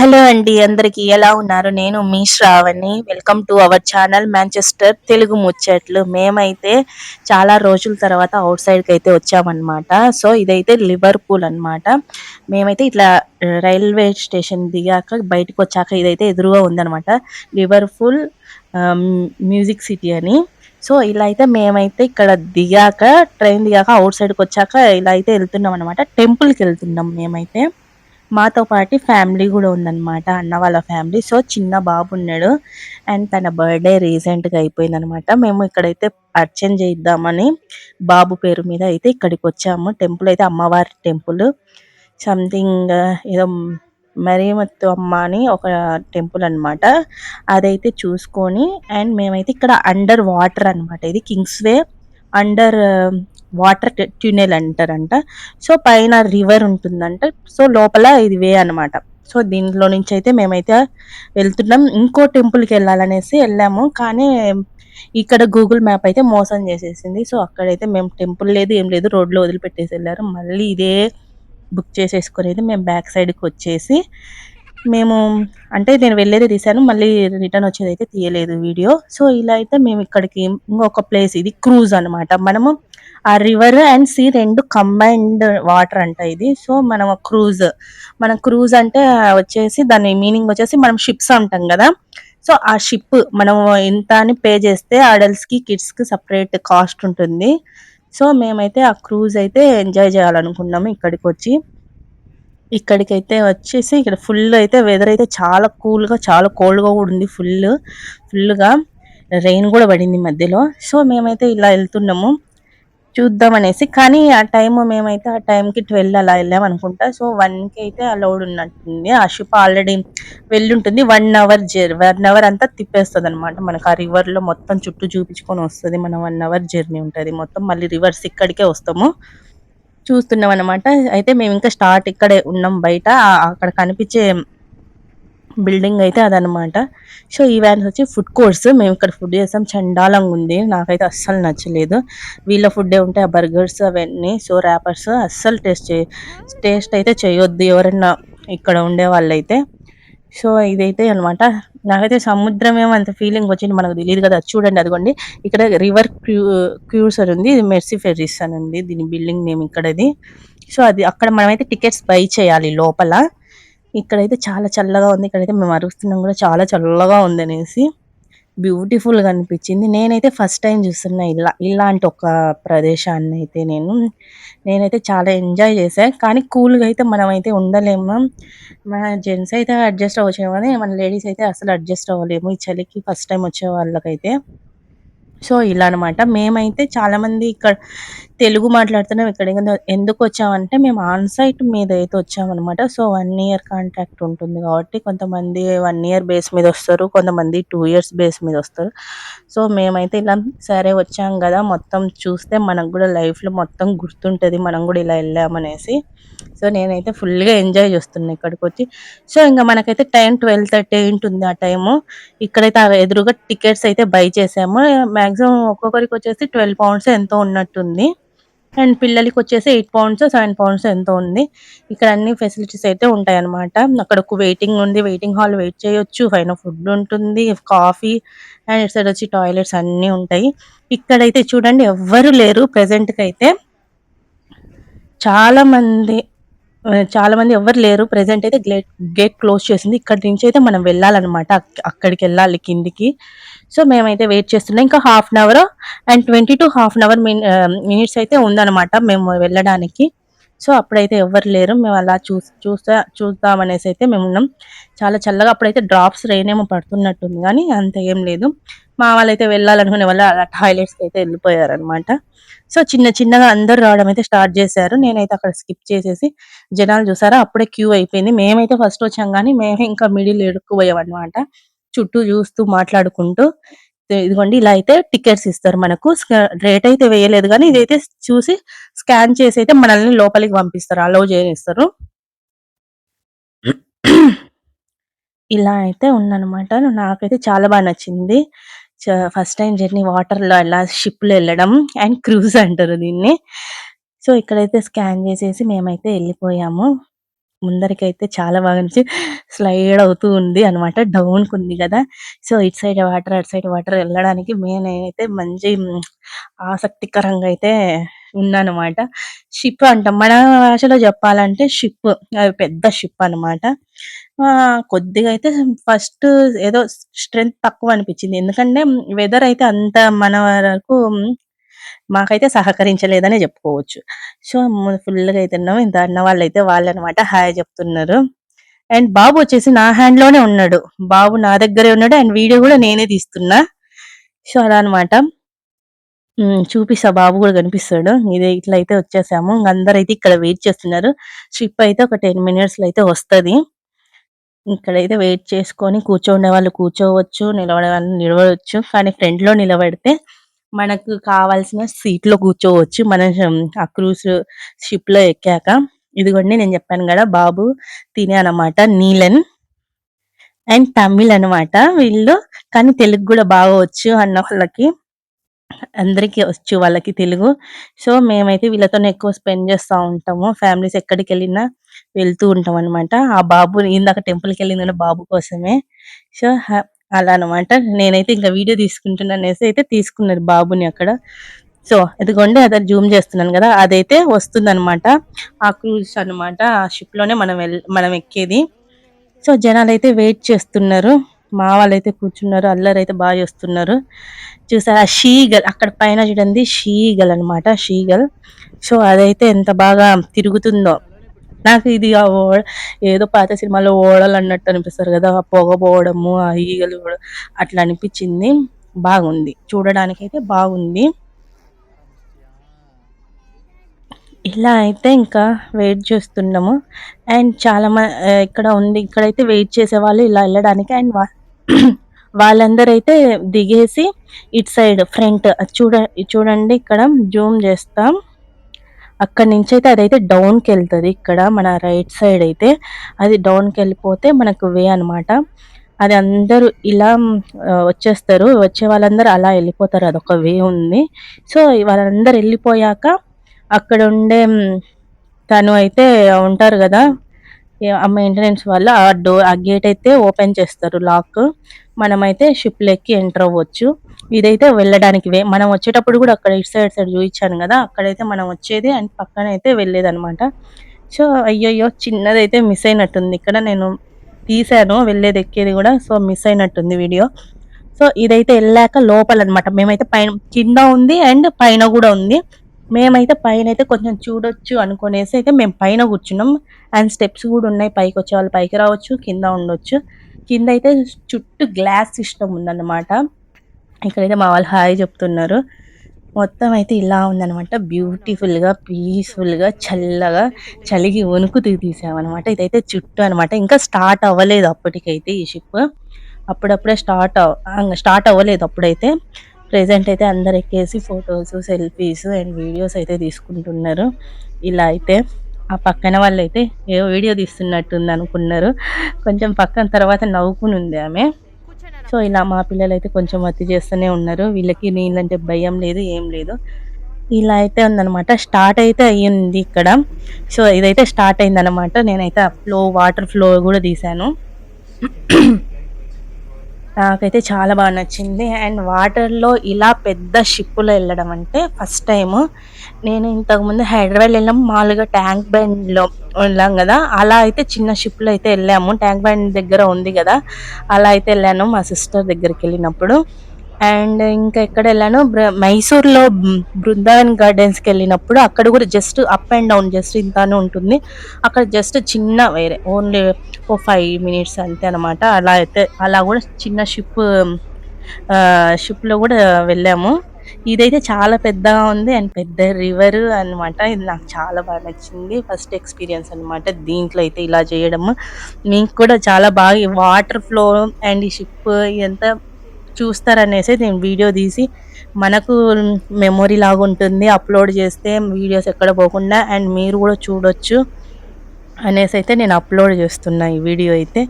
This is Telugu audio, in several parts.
హలో అండి అందరికీ ఎలా ఉన్నారు? నేను మీ Sravani. Welcome to our channel Manchester Telugu ముచ్చట్లు. మేమైతే చాలా రోజుల తర్వాత అవుట్ సైడ్కి అయితే వచ్చామన్నమాట. సో ఇదైతే లివర్పూల్ అన్నమాట. మేమైతే ఇట్లా రైల్వే స్టేషన్ దిగాక బయటకు వచ్చాక ఇదైతే ఎదురుగా ఉందన్నమాట. లివర్పూల్ మ్యూజిక్ సిటీ అని. సో ఇలా అయితే మేమైతే ఇక్కడ దిగాక ట్రైన్ దిగాక అవుట్ సైడ్కి వచ్చాక ఇలా అయితే వెళ్తున్నాం అనమాట టెంపుల్కి వెళ్తున్నాం మేమైతే. మాతో పాటు ఫ్యామిలీ కూడా ఉందన్నమాట అన్న వాళ్ళ ఫ్యామిలీ. సో చిన్న బాబు ఉన్నాడు. అండ్ తన బర్త్డే రీసెంట్గా అయిపోయింది అనమాట మేము ఇక్కడైతే అర్చన చేద్దామని బాబు పేరు మీద అయితే ఇక్కడికి వచ్చాము. టెంపుల్ అయితే అమ్మవారి టెంపుల్. సంథింగ్ ఏదో మరీమత్తు అమ్మ అని ఒక టెంపుల్ అనమాట అదైతే చూసుకొని అండ్ మేమైతే ఇక్కడ అండర్ వాటర్ అనమాట ఇది Kingsway under water tunnel అంటారంట. సో పైన రివర్ ఉంటుందంట. సో లోపల ఇది వే అనమాట సో దీంట్లో నుంచి అయితే మేమైతే వెళ్తున్నాం. ఇంకో టెంపుల్కి వెళ్ళాలనేసి వెళ్ళాము. కానీ ఇక్కడ గూగుల్ మ్యాప్ అయితే మోసం చేసేసింది. సో అక్కడైతే మేము టెంపుల్ లేదు ఏం లేదు రోడ్లో వదిలిపెట్టేసి వెళ్ళారు. మళ్ళీ ఇదే బుక్ చేసేసుకొని అయితే మేము బ్యాక్ సైడ్కి వచ్చేసి మేము అంటే నేను వెళ్ళేది తీసాను మళ్ళీ రిటర్న్ వచ్చేది అయితే తీయలేదు వీడియో. సో ఇలా అయితే మేము ఇక్కడికి ఇంకొక ప్లేస్ ఇది క్రూజ్ అనమాట మనము ఆ రివర్ అండ్ సీ రెండు కంబైన్డ్ వాటర్ అంట ఇది. సో మనం క్రూజ్ మన క్రూజ్ అంటే వచ్చేసి దాని మీనింగ్ వచ్చేసి మనం షిప్స్ అంటాం కదా. సో ఆ షిప్ మనం ఇంత అని పే చేస్తే అడల్ట్స్కి సపరేట్ కాస్ట్ ఉంటుంది. సో మేమైతే ఆ క్రూజ్ అయితే ఎంజాయ్ చేయాలనుకున్నాము ఇక్కడికి వచ్చి ఇక్కడికైతే వచ్చేసి ఇక్కడ ఫుల్ అయితే వెదర్ అయితే చాలా కూల్గా చాలా కోల్డ్గా కూడా ఉంది ఫుల్ ఫుల్గా రెయిన్ కూడా పడింది మధ్యలో. సో మేమైతే ఇలా వెళ్తున్నాము. చూద్దాం అనేసి కానీ ఆ టైం మేమైతే ఆ టైంకి ట్వెల్వ్ అలా వెళ్ళాం అనుకుంటా. సో వన్కి అయితే అలౌడ్ ఉన్నట్టుంది. ఆ షిప్ ఆల్రెడీ వెళ్ళుంటుంది. వన్ అవర్ జర్ వన్ అవర్ అంతా తిప్పేస్తుంది అనమాట మనకు ఆ రివర్లో మొత్తం చుట్టూ చూపించుకొని వస్తుంది. మన వన్ అవర్ జర్నీ ఉంటుంది. మొత్తం మళ్ళీ రివర్స్ ఇక్కడికే వస్తాము. చూస్తున్నాం అనమాట అయితే మేము ఇంకా స్టార్ట్ ఇక్కడే ఉన్నాం బయట. అక్కడ కనిపించే బిల్డింగ్ అయితే అదనమాట సో ఈ వ్యాన్స్ వచ్చి ఫుడ్ కోర్స్ మేము ఇక్కడ ఫుడ్ చేస్తాం. చండాలంగా ఉంది. నాకైతే అస్సలు నచ్చలేదు. వీళ్ళ ఫుడ్డే ఉంటాయి ఆ బర్గర్స్ అవన్నీ సో ర్యాపర్స్ అస్సలు టేస్ట్ చే టేస్ట్ అయితే చేయొద్దు ఎవరైనా ఇక్కడ ఉండే వాళ్ళైతే. సో ఇదైతే అనమాట నాకైతే సముద్రం ఏమంత అంత ఫీలింగ్ వచ్చింది. మనకు తెలియదు కదా. చూడండి అదిగోండి. ఇక్కడ రివర్ క్యూ క్యూర్స్ ఉంది. ఇది మెర్సీ ఫెర్రీస్ అని ఉంది. దీని బిల్డింగ్ నేమ్ ఇక్కడది. సో అది అక్కడ మనమైతే టికెట్స్ బై చేయాలి లోపల. ఇక్కడైతే చాలా చల్లగా ఉంది. ఇక్కడైతే మేము అరుస్తున్నాం కూడా చాలా చల్లగా ఉంది అనేసి బ్యూటిఫుల్గా అనిపించింది. నేనైతే ఫస్ట్ టైం చూస్తున్నా ఇలా ఇలాంటి ఒక ప్రదేశాన్ని అయితే నేను నేనైతే చాలా ఎంజాయ్ చేశాను కానీ కూల్గా అయితే మనం అయితే ఉండలేము మన జెంట్స్ అయితే అడ్జస్ట్ అవ్వచ్చు కానీ మన లేడీస్ అయితే అసలు అడ్జస్ట్ అవ్వలేము. ఈ చలికి ఫస్ట్ టైం వచ్చే వాళ్ళకైతే. సో ఇలా అనమాట మేమైతే చాలామంది ఇక్కడ తెలుగు మాట్లాడుతున్నాం. ఇక్కడ ఎందుకు వచ్చామంటే మేము ఆన్ సైట్ మీద అయితే వచ్చామన్నమాట. సో వన్ ఇయర్ కాంట్రాక్ట్ ఉంటుంది కాబట్టి కొంతమంది వన్ ఇయర్ బేస్ మీద వస్తారు కొంతమంది టూ ఇయర్స్ బేస్ మీద వస్తారు. సో మేమైతే ఇలా సరే వచ్చాం కదా మొత్తం చూస్తే మనకు కూడా లైఫ్లో మొత్తం గుర్తుంటుంది మనం కూడా ఇలా వెళ్ళామనేసి. సో నేనైతే ఫుల్గా ఎంజాయ్ చేస్తున్నాను ఇక్కడికి వచ్చి. సో ఇంకా మనకైతే టైం ట్వెల్వ్ థర్టీ ఉంటుంది ఆ టైము. ఇక్కడైతే ఎదురుగా టికెట్స్ అయితే బై చేసాము. మ్యాక్సిమం ఒక్కొక్కరికి వచ్చేసి ట్వెల్వ్ పౌండ్స్ ఎంతో ఉన్నట్టుంది. అండ్ పిల్లలకి వచ్చేసి ఎయిట్ పౌండ్స్ సెవెన్ పౌండ్స్ ఎంతో ఉంది. ఇక్కడ అన్ని ఫెసిలిటీస్ అయితే ఉంటాయి అనమాట అక్కడ ఒక వెయిటింగ్ ఉంది వెయిటింగ్ హాల్ వెయిట్ చేయొచ్చు పైన ఫుడ్ ఉంటుంది కాఫీ అండ్ ఇటు సైడ్ వచ్చి టాయిలెట్స్ అన్నీ ఉంటాయి. ఇక్కడైతే చూడండి ఎవ్వరు లేరు ప్రజెంట్కి అయితే చాలా మంది చాలా మంది ఎవరు లేరు. ప్రెసెంట్ అయితే గేట్ గేట్ క్లోజ్ చేసింది. ఇక్కడ నుంచి అయితే మనం వెళ్ళాలన్నమాట. అక్కడికి వెళ్ళాలి కిందికి. సో మేమైతే వెయిట్ చేస్తున్నాం. ఇంకా half an hour and twenty to half an hour minutes అయితే ఉందన్నమాట మేము వెళ్ళడానికి. సో అప్పుడైతే ఎవరు లేరు. మేము అలా చూ చూస్తా చూద్దామనేసి అయితే మేము ఉన్నాం. చాలా చల్లగా అప్పుడైతే డ్రాప్స్ రెయిన్ ఏమో పడుతున్నట్టుంది కానీ అంత ఏం లేదు. మా వాళ్ళైతే వెళ్ళాలనుకునే వాళ్ళు అలా టాయిలెట్స్కి అయితే వెళ్ళిపోయారనమాట సో చిన్న చిన్నగా అందరు రావడం అయితే స్టార్ట్ చేశారు. నేనైతే అక్కడ స్కిప్ చేసేసి జనాలు చూసారా? అప్పుడే క్యూ అయిపోయింది. మేమైతే ఫస్ట్ వచ్చాం కానీ మేమే ఇంకా మిడిల్ ఎడుక్కుపోయాం అనమాట చుట్టూ చూస్తూ మాట్లాడుకుంటూ ఇదిగోండి ఇలా అయితే టికెట్స్ ఇస్తారు మనకు. రేట్ అయితే వేయలేదు కానీ ఇదైతే చూసి స్కాన్ చేసి అయితే మనల్ని లోపలికి పంపిస్తారు అలౌ చేయనిస్తారు ఇలా అయితే ఉందన్నమాట. నాకైతే చాలా బాగా నచ్చింది. ఫస్ట్ టైం జర్నీ వాటర్లో అలా షిప్లో వెళ్ళడం అండ్ క్రూజ్ అంటారు దీన్ని. సో ఇక్కడైతే స్కాన్ చేసేసి మేమైతే వెళ్ళిపోయాము. ముందరికైతే చాలా బాగా అనిపించి స్లైడ్ అవుతూ ఉంది అనమాట డౌన్ ఉంది కదా. సో ఇటు సైడ్ వాటర్ అటు సైడ్ వాటర్ వెళ్ళడానికి మెయిన్ అయితే మంచి ఆసక్తికరంగా అయితే ఉందన్నమాట షిప్ అంట. మన భాషలో చెప్పాలంటే షిప్. అది పెద్ద షిప్ అన్నమాట. ఆ కొద్దిగా అయితే ఫస్ట్ ఏదో స్ట్రెంగ్త్ తక్కువ అనిపించింది. ఎందుకంటే వెదర్ అయితే అంత మన వరకు మాకైతే సహకరించలేదనే చెప్పుకోవచ్చు. సో ఫుల్గా అయితే ఉన్నాం. ఇంత అన్న వాళ్ళు అయితే వాళ్ళు అనమాట హాయ్ చెప్తున్నారు. అండ్ బాబు వచ్చేసి నా హ్యాండ్లోనే ఉన్నాడు. బాబు నా దగ్గరే ఉన్నాడు. అండ్ వీడియో కూడా నేనే తీస్తున్నా. సో అలా అనమాట చూపిస్తా. బాబు కూడా కనిపిస్తాడు. ఇది ఇట్లా అయితే వచ్చేసాము. ఇంక అందరైతే ఇక్కడ వెయిట్ చేస్తున్నారు. షిప్ అయితే ఒక టెన్ మినిట్స్లో అయితే వస్తది. ఇక్కడైతే వెయిట్ చేసుకొని కూర్చోండే వాళ్ళు కూర్చోవచ్చు నిలబడే వాళ్ళు నిలబడవచ్చు కానీ ఫ్రంట్లో నిలబడితే మనకు కావాల్సిన సీట్లో కూర్చోవచ్చు. మనం ఆ క్రూజ్ షిప్లో ఎక్కాక. ఇదిగోండి నేను చెప్పాను కదా బాబు తినే అనమాట నీలన్ అండ్ తమిళ్ అన్నమాట. వీళ్ళు కానీ తెలుగు కూడా బాగా వచ్చు అన్న వాళ్ళకి. అందరికీ వచ్చు వాళ్ళకి తెలుగు. సో మేమైతే వీళ్ళతోనే ఎక్కువ స్పెండ్ చేస్తూ ఉంటాము. ఫ్యామిలీస్ ఎక్కడికి వెళ్ళినా వెళ్తూ ఉంటాం అన్నమాట. ఆ బాబు ఇందాక టెంపుల్కి వెళ్ళింది కూడా బాబు కోసమే. సో హ- అలా అనమాట నేనైతే ఇంకా వీడియో తీసుకుంటున్నాను అనేసి అయితే తీసుకున్నారు బాబుని అక్కడ. సో ఎదుగుండి అది జూమ్ చేస్తున్నాను కదా అదైతే వస్తుంది ఆ క్రూజ్ అన్నమాట ఆ షిప్లోనే మనం వెళ్- మనం ఎక్కేది. సో జనాలు అయితే వెయిట్ చేస్తున్నారు. మా వాళ్ళైతే కూర్చున్నారు అల్లరి అయితే బాగా చేస్తున్నారు. చూసారా షీగల్ అక్కడ పైన చూడండి షీగల్ అన్నమాట షీగల్. సో అదైతే ఎంత బాగా తిరుగుతుందో. నాకు ఇది ఆ ఓ- ఏదో పాత సినిమాలో ఓడలు అన్నట్టు అనిపిస్తారు కదా ఆ పొగ పోవడము ఆ ఈగలు అట్లా అనిపించింది. బాగుంది. చూడడానికి అయితే బాగుంది. ఇలా అయితే ఇంకా వెయిట్ చేస్తున్నాము. అండ్ చాలా మ- ఇక్కడ ఉంది ఇక్కడైతే వెయిట్ చేసేవాళ్ళు ఇలా వెళ్ళడానికి అండ్ వా- వాళ్ళందరూ అయితే దిగేసి ఇటు సైడ్ ఫ్రంట్ చూడ చూడండి ఇక్కడ జూమ్ చేస్తాం. అక్కడి నుంచి అయితే అదైతే డౌన్కి వెళ్తుంది. ఇక్కడ మన రైట్ సైడ్ అయితే అది డౌన్కి వెళ్ళిపోతే మనకు వే అన్నమాట. అది అందరూ ఇలా వచ్చేస్తారు. వచ్చే వాళ్ళందరూ అలా వెళ్ళిపోతారు. అదొక వే ఉంది. సో వాళ్ళందరూ వెళ్ళిపోయాక అక్కడ ఉండే తను అయితే ఉంటారు కదా ఆ మెయింటెనెన్స్ వాళ్ళు ఆ డోర్ ఆ గేట్ అయితే ఓపెన్ చేస్తారు లాక్ మనమైతే షిప్ ఎక్కి ఎంటర్ అవ్వచ్చు. ఇదైతే వెళ్ళడానికి వే మనం వచ్చేటప్పుడు కూడా అక్కడ ఇటు సైడ్ సైడ్ చూపించాను కదా అక్కడైతే మనం వచ్చేది అండ్ పక్కన అయితే వెళ్ళేది అనమాట సో అయ్యయ్యో చిన్నదైతే మిస్ అయినట్టుంది. ఇక్కడ నేను తీసాను వెళ్ళేది ఎక్కేది కూడా సో మిస్ అయినట్టుంది వీడియో సో ఇదైతే వెళ్ళాక లోపల అన్నమాట మేమైతే పైన కింద ఉంది అండ్ పైన కూడా ఉంది. మేమైతే పైన అయితే కొంచెం చూడొచ్చు అనుకునేసి అయితే మేము పైన కూర్చున్నాం. అండ్ స్టెప్స్ కూడా ఉన్నాయి. పైకి వచ్చే వాళ్ళు పైకి రావచ్చు కింద ఉండొచ్చు. కింద అయితే చుట్టూ గ్లాస్ సిస్టమ్ ఉందన్నమాట. ఇక్కడైతే మా వాళ్ళు హాయ్ చెప్తున్నారు. మొత్తం అయితే ఇలా ఉందన్నమాట. బ్యూటిఫుల్గా గా చల్లగా చలిగి వణుకు తీసామన్నమాట. ఇదైతే చుట్టూ అన్నమాట. ఇంకా స్టార్ట్ అవ్వలేదు అప్పటికైతే ఈ షిప్. అప్పుడప్పుడే స్టార్ట్ స్టార్ట్ అవ్వలేదు అప్పుడైతే. ప్రెసెంట్ అయితే అందరు ఎక్కేసి ఫొటోస్ సెల్ఫీస్ అండ్ వీడియోస్ అయితే తీసుకుంటున్నారు. ఇలా అయితే. ఆ పక్కన వాళ్ళు అయితే ఏ వీడియో తీస్తున్నట్టుంది అనుకున్నారు. కొంచెం పక్కన తర్వాత నవ్వుకుని ఉంది ఆమె. సో ఇలా మా పిల్లలు అయితే కొంచెం అతి చేస్తూనే ఉన్నారు. వీళ్ళకి నీళ్ళంటే భయం లేదు ఏం లేదు. ఇలా అయితే ఉందనమాట స్టార్ట్ అయితే అయ్యింది ఇక్కడ. సో ఇదైతే స్టార్ట్ అయిందనమాట నేనైతే ఫ్లో వాటర్ ఫ్లో కూడా తీశాను. నాకైతే చాలా బాగా నచ్చింది. అండ్ వాటర్లో ఇలా పెద్ద షిప్పులో వెళ్ళడం అంటే ఫస్ట్ టైము. నేను ఇంతకుముందు హైదరాబాద్ వెళ్ళాం మామూలుగా ట్యాంక్ బండ్లో వెళ్ళాం కదా అలా అయితే చిన్న షిప్లో అయితే వెళ్ళాము. ట్యాంక్ బండ్ దగ్గర ఉంది కదా అలా అయితే వెళ్ళాను మా సిస్టర్ దగ్గరికి వెళ్ళినప్పుడు. అండ్ ఇంకా ఎక్కడ వెళ్ళాను? బ్ర- మైసూర్లో బృందావన్ గార్డెన్స్కి వెళ్ళినప్పుడు అక్కడ కూడా just up and down just ఇంతనే ఉంటుంది. అక్కడ జస్ట్ చిన్న వేరే ఓన్లీ ఓ ఫైవ్ మినిట్స్ అంతే అనమాట అలా అయితే అలా కూడా చిన్న షిప్ షిప్లో కూడా వెళ్ళాము. ఇదైతే చాలా పెద్దగా ఉంది అండ్ పెద్ద రివర్ అన్నమాట. ఇది నాకు చాలా బాగా నచ్చింది. ఫస్ట్ ఎక్స్పీరియన్స్ అనమాట దీంట్లో అయితే ఇలా చేయడము. మీకు కూడా చాలా బాగా వాటర్ ఫ్లో అండ్ ఈ షిప్ ఇదంతా చూస్తారనేసి నేను వీడియో తీసి మనకు మెమొరీ లాగా ఉంటుంది అప్లోడ్ చేస్తే వీడియోస్ ఎక్కడ పోకుండా అండ్ మీరు కూడా చూడొచ్చు అనేసి అయితే నేను అప్లోడ్ చేస్తున్నా ఈ వీడియో అయితే.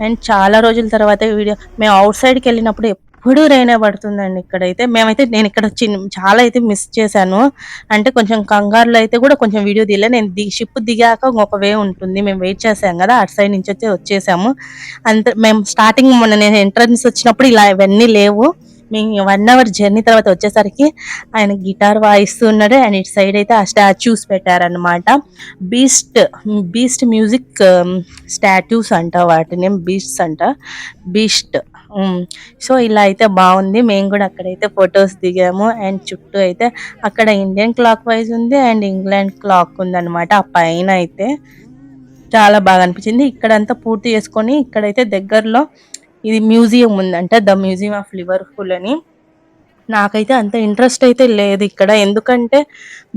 అండ్ చాలా రోజుల తర్వాత ఈ వీడియో మేము అవుట్ సైడ్కి వెళ్ళినప్పుడు ఎప్పుడు రైనే పడుతుందండి ఇక్కడైతే. మేమైతే నేను ఇక్కడ చిన్న చాలా అయితే మిస్ చేశాను. అంటే కొంచెం కంగారులో అయితే కూడా కొంచెం వీడియో తీయలే. నేను ది షిప్ దిగాక ఇంకొక వే ఉంటుంది. మేము వెయిట్ చేసాం కదా అటు సైడ్ నుంచి అయితే వచ్చేసాము. అంత మేము స్టార్టింగ్ మొన్న నేను ఎంట్రన్స్ వచ్చినప్పుడు ఇలా ఇవన్నీ లేవు. మేము వన్ అవర్ జర్నీ తర్వాత వచ్చేసరికి ఆయన గిటార్ వాయిస్తున్నాడు. అండ్ ఇటు సైడ్ అయితే ఆ స్టాచ్యూస్ పెట్టారనమాట బీస్ట్ బీస్ట్ మ్యూజిక్ స్టాట్యూస్ అంట వాటిని. బీస్ట్స్ అంట. బీస్ట్ సో ఇలా అయితే బాగుంది. మేము కూడా అక్కడైతే ఫొటోస్ దిగాము. అండ్ చుట్టూ అయితే అక్కడ ఇండియన్ క్లాక్ వైజ్ ఉంది అండ్ ఇంగ్లాండ్ క్లాక్ ఉంది అనమాట ఆ పైన అయితే చాలా బాగా అనిపించింది. ఇక్కడంతా పూర్తి చేసుకొని ఇక్కడైతే దగ్గరలో ఇది మ్యూజియం ఉందంట ద మ్యూజియం ఆఫ్ లివర్పూల్ అని. నాకైతే అంత ఇంట్రెస్ట్ అయితే లేదు ఇక్కడ. ఎందుకంటే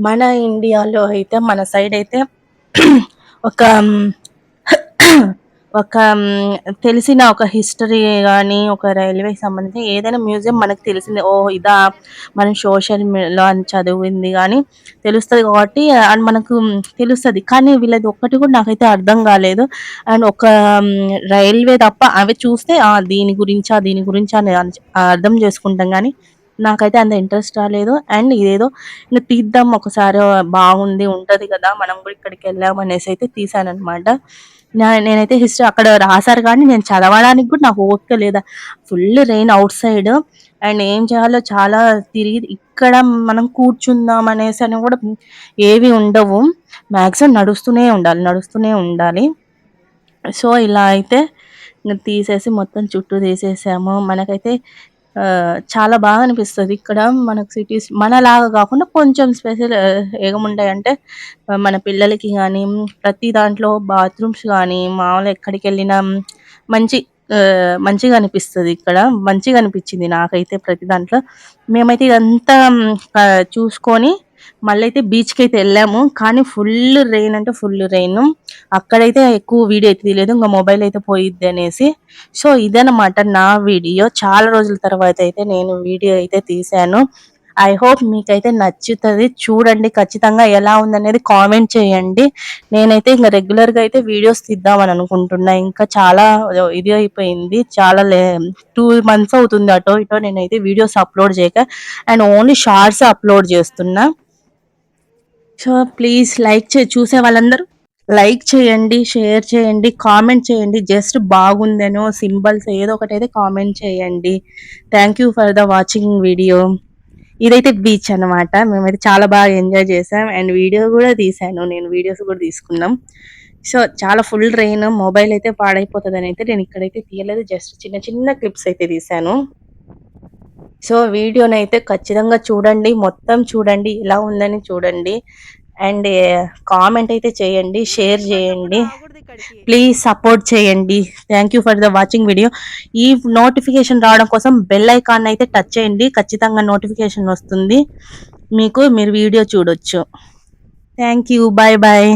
మన ఇండియాలో అయితే మన సైడ్ అయితే ఒక ఒక తెలిసిన ఒక హిస్టరీ కానీ ఒక రైల్వే సంబంధించి ఏదైనా మ్యూజియం మనకు తెలిసింది ఓ ఇదా మనం సోషల్ మీడియాలో అని చదివింది కానీ తెలుస్తుంది కాబట్టి అండ్ మనకు తెలుస్తుంది. కానీ వీళ్ళది ఒక్కటి కూడా నాకైతే అర్థం కాలేదు. అండ్ ఒక రైల్వే తప్ప అవి చూస్తే దీని గురించా దీని గురించా అని అర్థం చేసుకుంటాం కానీ నాకైతే అంత ఇంట్రెస్ట్ రాలేదు. అండ్ ఇదేదో ఇంకా తీద్దాం ఒకసారి బాగుంది ఉంటుంది కదా మనం కూడా ఇక్కడికి వెళ్ళాం అనేసి అయితే తీసాను అనమాట నేనైతే హిస్టరీ అక్కడ రాశారు కానీ నేను చదవడానికి కూడా నాకు ఓపిక లేదా. Full rain outside and ఏం చేయాలో చాలా తిరిగి ఇక్కడ మనం కూర్చుందాం అనేసి అని కూడా ఏవి ఉండవు. మ్యాక్సిమం నడుస్తూనే ఉండాలి నడుస్తూనే ఉండాలి. సో ఇలా అయితే తీసేసి మొత్తం చుట్టూ తీసేసాము. మనకైతే చాలా బాగా అనిపిస్తుంది. ఇక్కడ మనకు సిటీస్ మనలాగా కాకుండా కొంచెం స్పెషల్ ఏముంటాయి అంటే మన పిల్లలకి కానీ ప్రతి దాంట్లో బాత్రూమ్స్ కానీ మామూలుగా ఎక్కడికి వెళ్ళినా మంచి మంచిగా అనిపిస్తుంది ఇక్కడ. మంచిగా అనిపించింది నాకైతే ప్రతి దాంట్లో. మేమైతే ఇదంతా చూసుకొని మళ్ళీ అయితే బీచ్కి అయితే వెళ్ళాము. కానీ ఫుల్ రెయిన్ అంటే ఫుల్ రెయిన్ అక్కడైతే ఎక్కువ వీడియో అయితే తీయలేదు. ఇంకా మొబైల్ అయితే పోయిద్ది అనేసి. సో ఇదనమాట నా వీడియో. చాలా రోజుల తర్వాత అయితే నేను వీడియో అయితే తీశాను. ఐ హోప్ మీకైతే నచ్చుతుంది. చూడండి ఖచ్చితంగా ఎలా ఉందనేది కామెంట్ చేయండి. నేనైతే ఇంకా రెగ్యులర్గా అయితే వీడియోస్ తీద్దామని అనుకుంటున్నా. ఇంకా చాలా ఇది అయిపోయింది. చాలా టూ మంత్స్ అవుతుంది అటో ఇటో నేనైతే వీడియోస్ అప్లోడ్ చేయక. అండ్ ఓన్లీ షార్ట్స్ అప్లోడ్ చేస్తున్నా. సో ప్లీజ్ లైక్ చే చూసే వాళ్ళందరూ లైక్ చేయండి షేర్ చేయండి కామెంట్ చేయండి. జస్ట్ బాగుందనో సింబల్స్ ఏదో ఒకటి అయితే కామెంట్ చేయండి. Thank you for the watching video ఇదైతే బీచ్ అన్నమాట. మేమైతే చాలా బాగా ఎంజాయ్ చేసాం. అండ్ వీడియో కూడా తీసాను. నేను వీడియోస్ కూడా తీసుకున్నాం. సో చాలా ఫుల్ రెయిన్ మొబైల్ అయితే పాడైపోతుంది అయితే నేను ఇక్కడైతే తీయలేదు. జస్ట్ చిన్న చిన్న క్లిప్స్ అయితే తీసాను. సో వీడియోని అయితే ఖచ్చితంగా చూడండి మొత్తం చూడండి ఎలా ఉందని చూడండి. అండ్ కామెంట్ అయితే చేయండి షేర్ చేయండి. ప్లీజ్ సపోర్ట్ చేయండి. Thank you for the watching video. ఈ నోటిఫికేషన్ రావడం కోసం బెల్ ఐకాన్ అయితే టచ్ చేయండి ఖచ్చితంగా నోటిఫికేషన్ వస్తుంది. మీకు మీరు వీడియో చూడొచ్చు. Thank you. Bye bye.